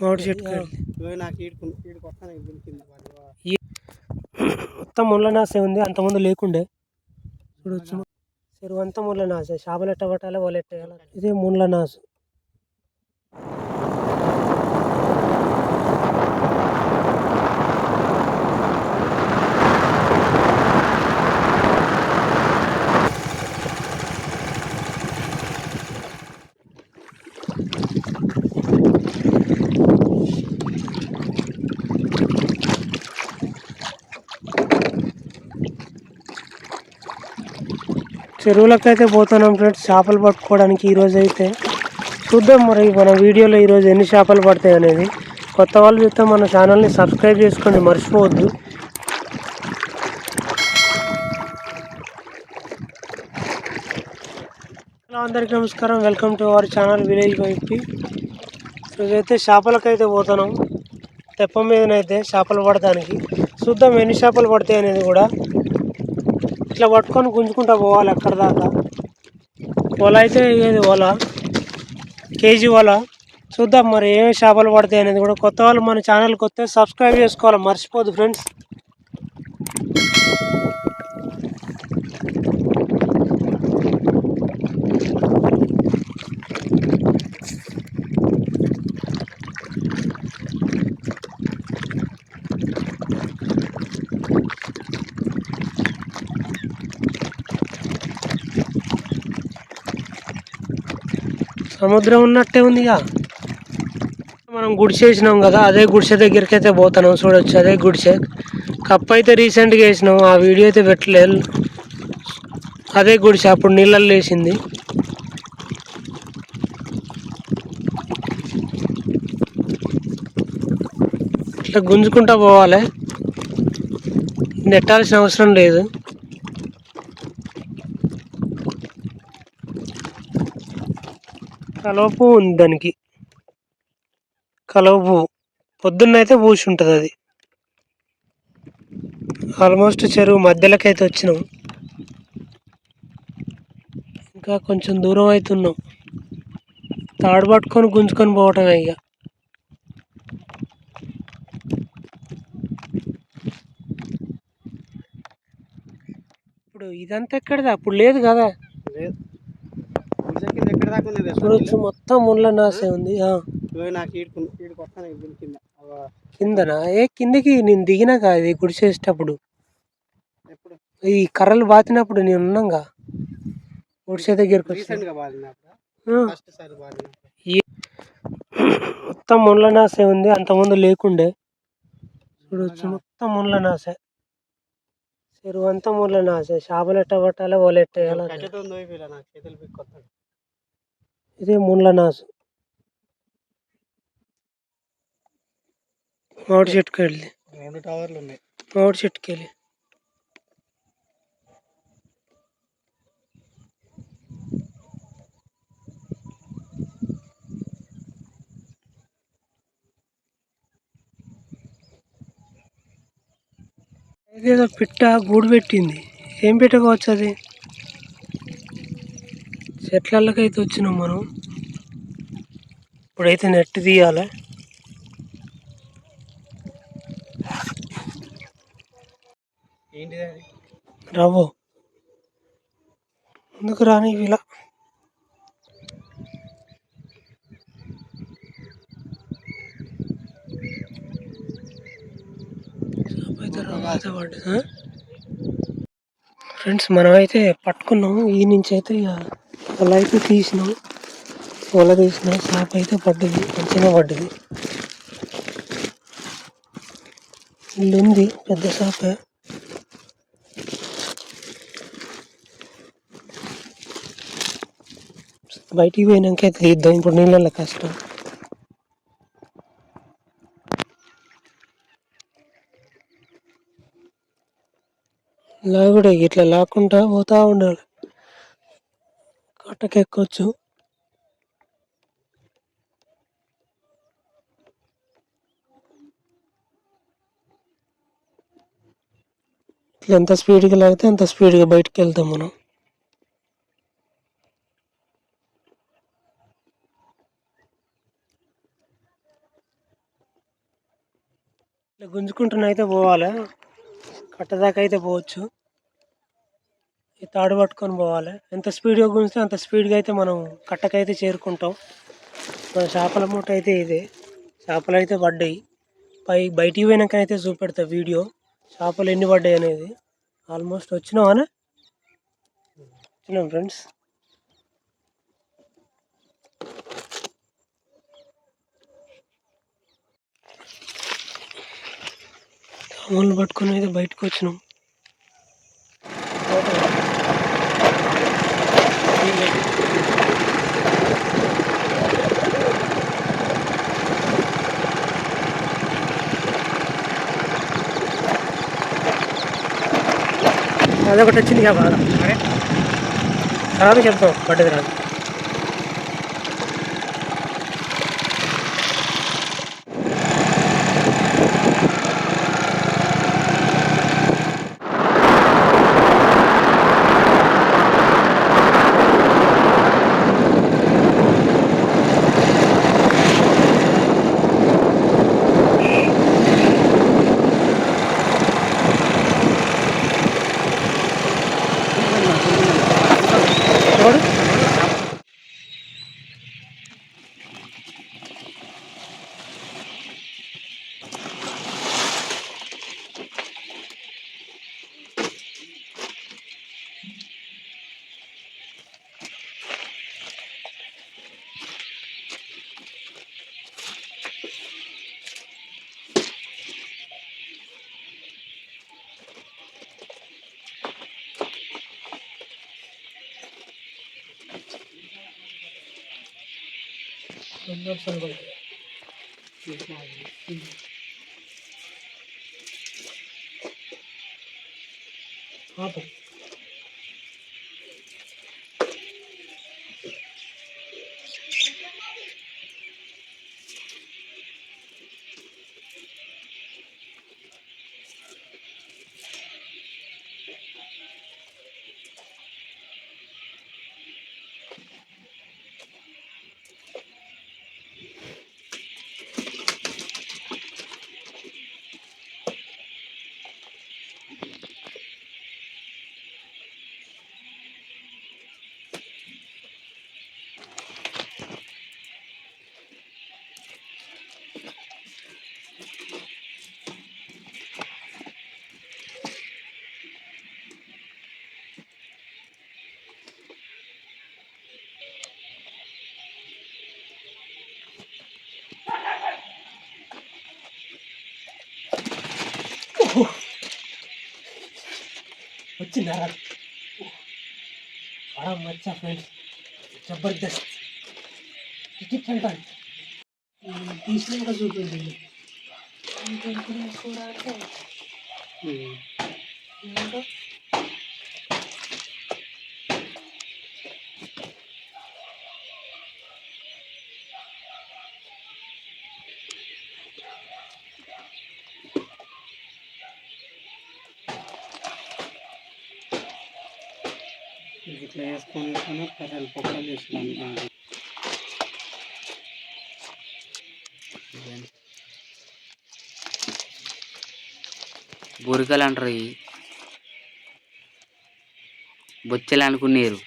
మామిడి చెట్టు. నాకు మొత్తం ముళ్ళ నాసే ఉంది అంతకుముందు లేకుండే. చూడొచ్చు. చెరువు అంతా ముళ్ళ నాసే. చేపలు ఎట్ట పట్టాలి వాళ్ళు ఎట్ట వేయాలి ఇదే ముళ్ళ నాసు. చెరువులకు అయితే పోతున్నాం ఫ్రెండ్స్. చేపలు పట్టుకోవడానికి ఈరోజు అయితే చూద్దాం మరి మన వీడియోలో ఈరోజు ఎన్ని చేపలు పడతాయి అనేది. కొత్త వాళ్ళు చూస్తే మన ఛానల్ని సబ్స్క్రైబ్ చేసుకోండి మర్చిపోవద్దు. హలో అందరికీ నమస్కారం. Welcome to our channel village YP. ఇదైతే చేపలకైతే పోతున్నాం. తెప్ప మీదనైతే చేపలు పడటానికి. చూద్దాం ఎన్ని చేపలు పడతాయి అనేది కూడా. ఇట్లా పట్టుకొని గుంజుకుంటా పోవాలి అక్కడ దాకా. వల అయితే ఇది వల కేజీ వల చూద్దాం మరి ఏమి చేపలు పడతాయి అనేది కూడా కొత్త వాళ్ళు మన ఛానల్కి వస్తే సబ్స్క్రైబ్ చేసుకోవాలి. మర్చిపోదు ఫ్రెండ్స్ సముద్రం ఉన్నట్టే ఉందిగా. మనం గుడిసె వేసినాం కదా అదే గుడిసె దగ్గరికి అయితే పోతాను చూడొచ్చు అదే గుడిసె. కప్ అయితే రీసెంట్గా వేసినాం ఆ వీడియో అయితే పెట్టలేదు. అదే గుడిసె అప్పుడు నీళ్ళల్లో వేసింది. ఇట్లా గుంజుకుంటా పోవాలి. నెట్టాల్సిన అవసరం లేదు. కలవపు ఉంది దానికి. కలువ పువ్వు పొద్దున్నైతే పూసి ఉంటుంది అది. ఆల్మోస్ట్ చెరువు మధ్యలోకి అయితే వచ్చినాం. ఇంకా కొంచెం దూరం అవుతున్నాం తాడు పట్టుకొని గుంజుకొని పోవటమే ఇక. ఇప్పుడు ఇదంతా ఎక్కడిది? అప్పుడు లేదు కదా. లేదు. దాకా చూడొచ్చు మొత్తం ముళ్ళ నాసే ఉంది. నాకు కింద. కిందనా? ఏ కిందికి నేను దిగినాక ఇది గుడిసేసేటప్పుడు ఎప్పుడు? ఈ కర్రలు బాతినప్పుడు నేను ఉన్నాగా. గుడిసే దగ్గరికి వచ్చి రీసెంట్గా బాధినప్పుడు ఆ, ఫస్ట్ సారి బాధినప్పుడు ఈ మొత్తం ముళ్ళ నాసే ఉంది అంతకుముందు లేకుండే. చూడొచ్చు మొత్తం ముళ్ళ నాసే చెరువు అంతా ముళ్ళ నాసే చేపలు ఎట్ట పట్టాలి వాళ్ళు ఎట్ట ఇదే ముళ్ళ నాసు. మామిడి చెట్టుకి వెళ్ళి రెండు టవర్లు ఉన్నాయి. మామిడి చెట్టుకి వెళ్ళి ఇదేదో పిట్ట గూడు పెట్టింది. ఏం పెట్టకోవచ్చు అది? చెట్లకైతే వచ్చినాం మనం ఇప్పుడైతే నెట్ తీయాలి. రాబో ముందుకు రాని ఇలా ఫ్రెండ్స్ మనమైతే పట్టుకున్నాము. ఈ నుంచి అయితే ఇక వల అయితే తీసినాం వల తీసినాం చేప అయితే పడ్డది మంచిగా పడ్డది. ఇల్లు ఉంది పెద్ద చేప బయటికి పోయినాక అయితే తీద్దాం ఇప్పుడు నీళ్ళల్లో కష్టం. లాగుడే ఇట్లా లాక్కుంటా పోతా ఉండాలి. కోటకి ఎక్కొచ్చు ఇట్లా ఎంత స్పీడ్గా లాగితే అంత స్పీడ్గా బయటకు వెళ్తాం మనం. ఇట్లా గుంజుకుంటున్న అయితే పోవాలి? కట్టదాకా అయితే పోవచ్చు. ఈ తాడు పట్టుకొని పోవాలి. ఎంత స్పీడ్గా గుంజితే అంత స్పీడ్గా అయితే మనం కట్టకైతే చేరుకుంటాం. మన చేపల మూట అయితే ఇదే. చేపలు అయితే పడ్డాయి. పై బయటికి పోయినాకైతే అయితే చూపెడతా వీడియో. చేపలు ఎన్ని పడ్డాయి అనేది. ఆల్మోస్ట్ వచ్చినావానే? వచ్చినాం ఫ్రెండ్స్. తాములు పట్టుకొని అయితే బయటకు వచ్చినాం. అదొకటి వచ్చింది ఇక బాధ సరే రాదు చెప్తాం పడ్డది రాదు. రెండు నిమిషాలు పడుతుంది ఆపు వచ్చిందా బడా మచ్చా ఫ్రెండ్స్ జబర్దస్త్ టికెట్ అంటాను తీసినాక చూపింది ఇట్లా వేసుకొని వేసుకొని కర్రలు పొక్కలు వేసుకున్నాను బొరికలు అంటారు బొచ్చలు బొచ్చెలు అనుకునేరు.